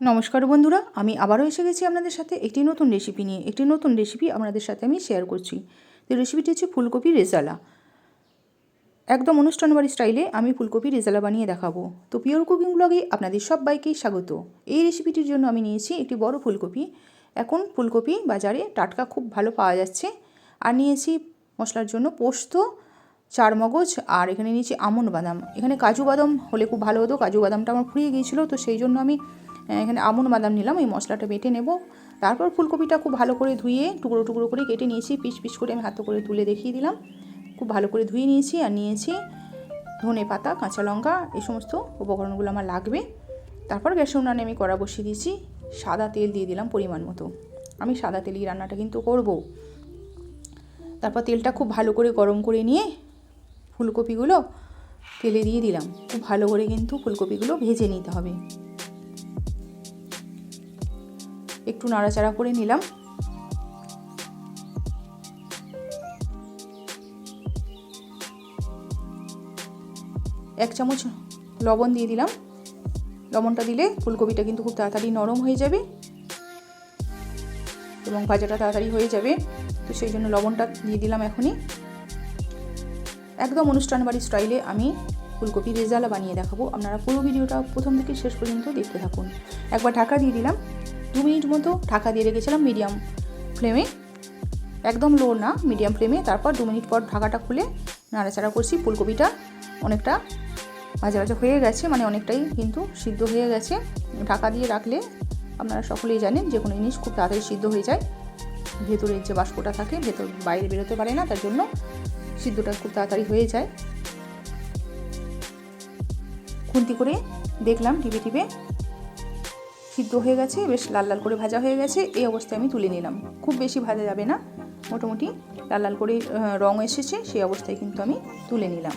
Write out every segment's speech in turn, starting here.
নমস্কার বন্ধুরা, আমি আবারও এসে গেছি আপনাদের সাথে একটি নতুন রেসিপি নিয়ে। একটি নতুন রেসিপি আপনাদের সাথে আমি শেয়ার করছি। তো রেসিপিটি হচ্ছে ফুলকপি রেজালা। একদম অনুষ্ঠান বাড়ি স্টাইলে আমি ফুলকপি রেজালা বানিয়ে দেখাবো। তো পিওর কুকিং ব্লগে আপনাদের সবাইকেই স্বাগত। এই রেসিপিটির জন্য আমি নিয়েছি একটি বড় ফুলকপি। এখন ফুলকপি বাজারে টাটকা খুব ভালো পাওয়া যাচ্ছে। আর নিয়েছি মশলার জন্য পোস্ত চার মগজ আর এখানে নিয়েছি আমন্ড বাদাম। এখানে কাজু বাদাম হলে খুব ভালো হতো, কাজু বাদামটা আমার ফুরিয়ে গিয়েছিল, তো সেই জন্য আমি এখানে আমন্ড বাদাম নিলাম, এই মশলাটা বেটে নেব। তারপর ফুলকপিটা খুব ভালো করে ধুয়ে টুকরো টুকরো করে কেটে নিয়েছি, পিস পিস করে আমি হাতে করে তুলে দেখিয়ে দিলাম। খুব ভালো করে ধুয়ে নিয়েছি আর নিয়েছি ধনে পাতা, কাঁচা লঙ্কা, এই সমস্ত উপকরণগুলো আমার লাগবে। তারপর গ্যাসের উনানে আমি কড়া বসিয়ে দিয়েছি, সাদা তেল দিয়ে দিলাম পরিমাণ মতো। আমি সাদা তেলই রান্নাটা কিন্তু করব। তারপর তেলটা খুব ভালো করে গরম করে নিয়ে ফুলকপিগুলো তেলে দিয়ে দিলাম। খুব ভালো করে কিন্তু ফুলকপিগুলো ভেজে নিতে হবে। একটু নাড়াচাড়া করে নিলাম। এক চামচ লবণ দিয়ে দিলাম। লবণটা দিলে ফুলকপিটা কিন্তু খুব তাড়াতাড়ি নরম হয়ে যাবে এবং ভাজাটা তাড়াতাড়ি হয়ে যাবে। তো সেই জন্য লবণটা দিয়ে দিলাম এখনই। একদম অনুষ্ঠান বাড়ির স্টাইলে আমি ফুলকপি রেজালা বানিয়ে দেখাবো। আপনারা পুরো ভিডিওটা প্রথম থেকে শেষ পর্যন্ত দেখতে থাকুন। একবার ঢাকা দিয়ে দিলাম। দু মিনিট মতো ঢাকা দিয়ে রেখেছিলাম মিডিয়াম ফ্লেমে। একদম লো না, মিডিয়াম ফ্লেমে। তারপর দু মিনিট পর ঢাকাটা খুলে নাড়াচাড়া করছি। ফুলকপিটা অনেকটা ভাজা ভাজা হয়ে গেছে মানে অনেকটাই কিন্তু সিদ্ধ হয়ে গেছে। ঢাকা দিয়ে রাখলে আপনারা সকলেই জানেন যে কোনো জিনিস খুব তাড়াতাড়ি সিদ্ধ হয়ে যায়। ভেতরের যে বাষ্পটা থাকে, ভেতর বাইরে বেরোতে পারে না, তার জন্য সিদ্ধটা খুব তাড়াতাড়ি হয়ে যায়। খুন্তি করে দেখলাম টিপে টিপে সিদ্ধ হয়ে গেছে, বেশ লাল লাল করে ভাজা হয়ে গেছে, এই অবস্থায় আমি তুলে নিলাম। খুব বেশি ভাজা যাবে না, মোটামুটি লাল লাল করে রং এসেছে, সেই অবস্থায় কিন্তু আমি তুলে নিলাম।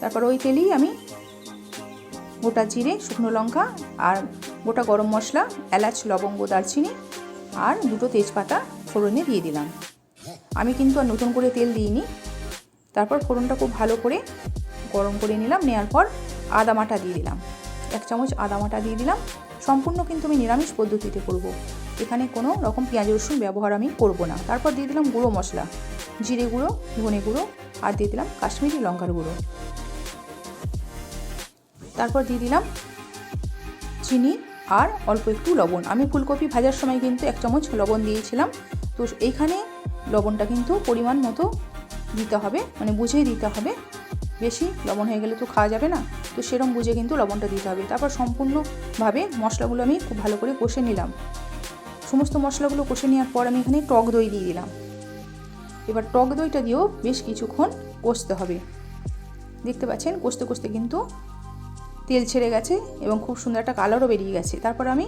তারপর ওই তেলেই আমি গোটা জিরে, শুকনো লঙ্কা আর গোটা গরম মশলা, এলাচ, লবঙ্গ, দারচিনি আর দুটো তেজপাতা ফোড়নে দিয়ে দিলাম। আমি কিন্তু আর নতুন করে তেল দিইনি। তারপর ফোড়নটা খুব ভালো করে গরম করে নিলাম নেওয়ার পর আদা মাটা দিয়ে দিলাম। এক চামচ আদা মাটা দিয়ে দিলাম। সম্পূর্ণ কিন্তু আমি নিরামিষ পদ্ধতিতে করব। এখানে কোনো রকম পেঁয়াজ রসুন ব্যবহার আমি করব না। তারপর দিয়ে দিলাম গুঁড়ো মশলা, জিরে গুঁড়ো, ধনে গুঁড়ো আর দিয়ে দিলাম কাশ্মীরি লঙ্কার গুঁড়ো। তারপর দিয়ে দিলাম চিনি আর অল্প একটু লবণ। আমি ফুলকপি ভাজার সময় কিন্তু এক চামচ লবণ দিয়েছিলাম। তো এইখানে লবণটা কিন্তু পরিমাণ মতো দিতে হবে মানে বুঝেই দিতে হবে। বেশি লবণ হয়ে গেলে তো খাওয়া যাবে না, তো সেরম বুঝে কিন্তু লবণটা দিতে হবে। তারপর সম্পূর্ণভাবে মশলাগুলো আমি খুব ভালো করে কষে নিলাম। সমস্ত মশলাগুলো কষে নেওয়ার পর আমি এখানে টক দই দিয়ে দিলাম। এবার টক দইটা দিয়েও বেশ কিছুক্ষণ কষতে হবে। দেখতে পাচ্ছেন, কষতে কষতে কিন্তু তেল ছেড়ে গেছে এবং খুব সুন্দর একটা কালারও বেরিয়ে গেছে। তারপর আমি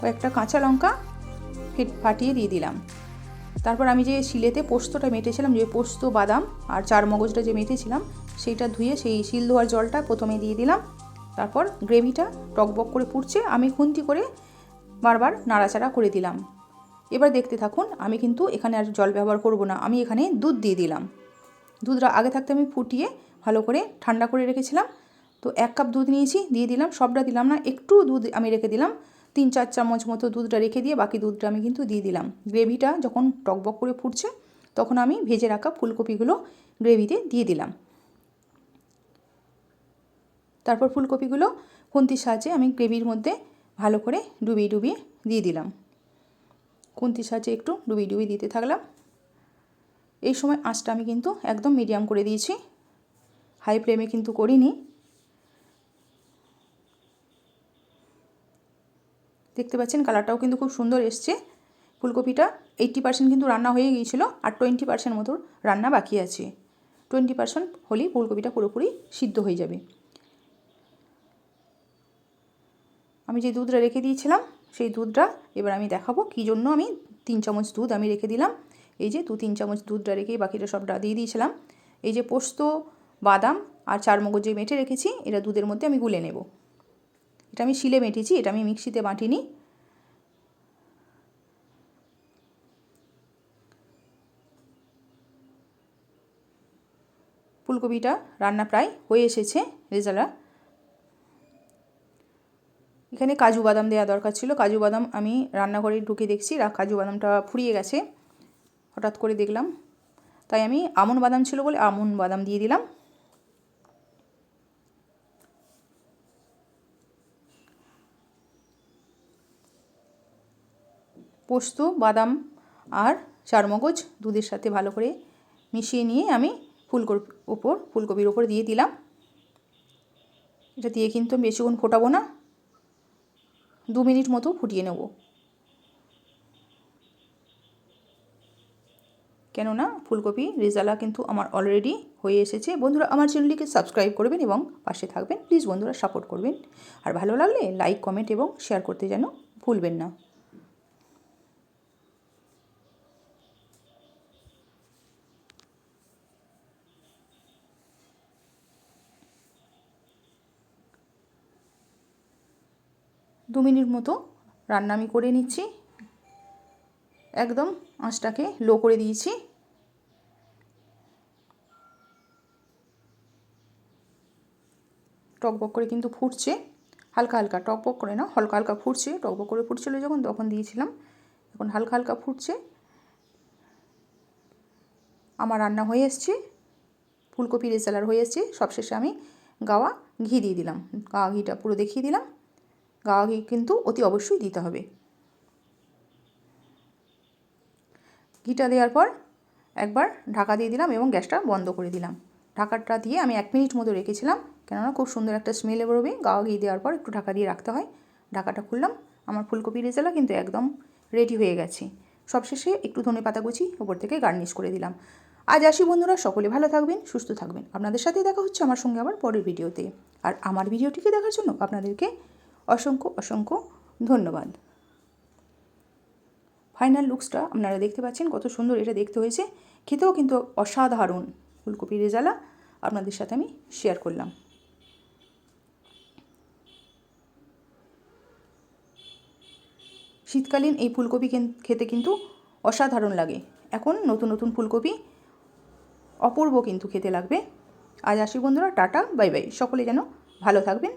কয়েকটা কাঁচা লঙ্কা ফিট, ফাটিয়ে দিয়ে দিলাম। তারপর আমি যে শিলেতে পোস্তটা মেটেছিলাম, যে পোস্ত, বাদাম আর চার মগজটা যে মেটেছিলাম সেইটা ধুয়ে সেই শিল ধোয়ার জলটা প্রথমে দিয়ে দিলাম। তারপর গ্রেভিটা টকবক করে পুড়ছে, আমি খুন্তি করে বারবার নাড়াচাড়া করে দিলাম। এবার দেখতে থাকুন, আমি কিন্তু এখানে আর জল ব্যবহার করব না, আমি এখানে দুধ দিয়ে দিলাম। দুধটা আগে থাকতে আমি ফুটিয়ে ভালো করে ঠান্ডা করে রেখেছিলাম। তো এক কাপ দুধ নিয়েছি, দিয়ে দিলাম, সবটা দিলাম না, একটু দুধ আমি রেখে দিলাম। তিন চার চামচ মতো দুধটা রেখে দিয়ে বাকি দুধটা আমি কিন্তু দিয়ে দিলাম। গ্রেভিটা যখন টকবক করে ফুটছে, তখন আমি ভেজে রাখা ফুলকপিগুলো গ্রেভিতে দিয়ে দিলাম। তারপর ফুলকপিগুলো খুন্তির সাহায্যে আমি গ্রেভির মধ্যে ভালো করে ডুবিয়ে ডুবিয়ে দিয়ে দিলাম। খুন্তির সাহায্যে একটু ডুবিয়ে ডুবিয়ে দিতে থাকলাম। এই সময় আঁচটা আমি কিন্তু একদম মিডিয়াম করে দিয়েছি। হাই ফ্লেমে কিন্তু করিনি। দেখতে পাচ্ছেন কালারটাও কিন্তু খুব সুন্দর এসছে। ফুলকপিটা এইট্টি পার্সেন্ট কিন্তু রান্না হয়ে গিয়েছিল আর টোয়েন্টি পার্সেন্ট মতো রান্না বাকি আছে। টোয়েন্টি পার্সেন্ট হলেই ফুলকপিটা পুরোপুরি সিদ্ধ হয়ে যাবে। আমি যে দুধটা রেখে দিয়েছিলাম, সেই দুধটা এবার আমি দেখাবো কী জন্য আমি তিন চামচ দুধ আমি রেখে দিলাম। এই যে দু, তিন চামচ দুধটা রেখে বাকিটা সবটা দিয়ে দিয়েছিলাম। এই যে পোস্ত, বাদাম আর চার মগজ যে মেটে রেখেছি, এটা দুধের মধ্যে আমি গুলে নেব। এটা আমি শিলে মেটেছি, এটা আমি মিক্সিতে বাটিনি। ফুলকপিটা রান্না প্রায় হয়ে এসেছে রেজালা এখানে কাজু বাদাম দেওয়া দরকার ছিল। কাজু বাদাম আমি রান্নাঘরে ঢুকে দেখছি কাজু বাদামটা ফুরিয়ে গেছে। হঠাৎ করে দেখলাম। তাই আমি আমন বাদাম ছিল বলে আমন বাদাম দিয়ে দিলাম। পোস্ত, বাদাম আর চারমগজ দুধের সাথে ভালো করে মিশিয়ে নিয়ে আমি ফুলকপির ওপর ফুলকপির ওপর দিয়ে দিলাম। এটা দিয়ে কিন্তু বেশিক্ষণ ফোটাবো না। দু মিনিট মতো ফুটিয়ে নেব। কেননা ফুলকপি রেজালা কিন্তু আমার অলরেডি হয়ে এসেছে। বন্ধুরা, আমার চ্যানেলটিকে সাবস্ক্রাইব করবেন এবং পাশে থাকবেন। প্লিজ বন্ধুরা সাপোর্ট করবেন। আর ভালো লাগলে লাইক কমেন্ট এবং শেয়ার করতে যেন ভুলবেন না। দু মিনিট মতো রান্না আমি করে নিচ্ছি। একদম আঁচটাকে লো করে দিয়েছি। টকবক করে কিন্তু ফুটছে। হালকা হালকা টকবক করে না, হালকা হালকা ফুটছে। টকবক করে ফুটছিল যখন, তখন দিয়েছিলাম। এখন হালকা হালকা ফুটছে। আমার রান্না হয়ে এসছে। ফুলকপি রেজালার হয়ে এসছে। সবশেষে আমি গাওয়া ঘি দিয়ে দিলাম। গাওয়া ঘিটা পুরো দেখিয়ে দিলাম। গাওয়া ঘি কিন্তু অতি অবশ্যই দিতে হবে। ঘিটা দেওয়ার পর একবার ঢাকা দিয়ে দিলাম এবং গ্যাসটা বন্ধ করে দিলাম। ঢাকাটা দিয়ে আমি এক মিনিট মতো রেখেছিলাম, কেননা খুব সুন্দর একটা স্মেলে বেরোবে। গাওয়া ঘি দেওয়ার পর একটু ঢাকা দিয়ে রাখতে হয়। ঢাকাটা খুললাম, আমার ফুলকপি রেজালা কিন্তু একদম রেডি হয়ে গেছে। সবশেষে একটু ধনে পাতা কুচি ওপর থেকে গার্নিশ করে দিলাম। আজ আসি বন্ধুরা, সকলে ভালো থাকবেন, সুস্থ থাকবেন। আপনাদের সাথে দেখা হচ্ছে আমার সঙ্গে আবার পরের ভিডিওতে আর আমার ভিডিওটিকে দেখার জন্য আপনাদেরকে অসংখ্য অসংখ্য ধন্যবাদ। ফাইনাল লুকসটা আপনারা দেখতে পাচ্ছেন, কত সুন্দর এটা দেখতে হয়েছে। খেতেও কিন্তু অসাধারণ ফুলকপি রেজালা আপনাদের সাথে আমি শেয়ার করলাম। শীতকালীন এই ফুলকপি খেতে কিন্তু অসাধারণ লাগে। এখন নতুন নতুন ফুলকপি অপূর্ব কিন্তু খেতে লাগবে। আজ আসি বন্ধুরা, টাটা, বাই বাই। সকলে যেন ভালো থাকবেন।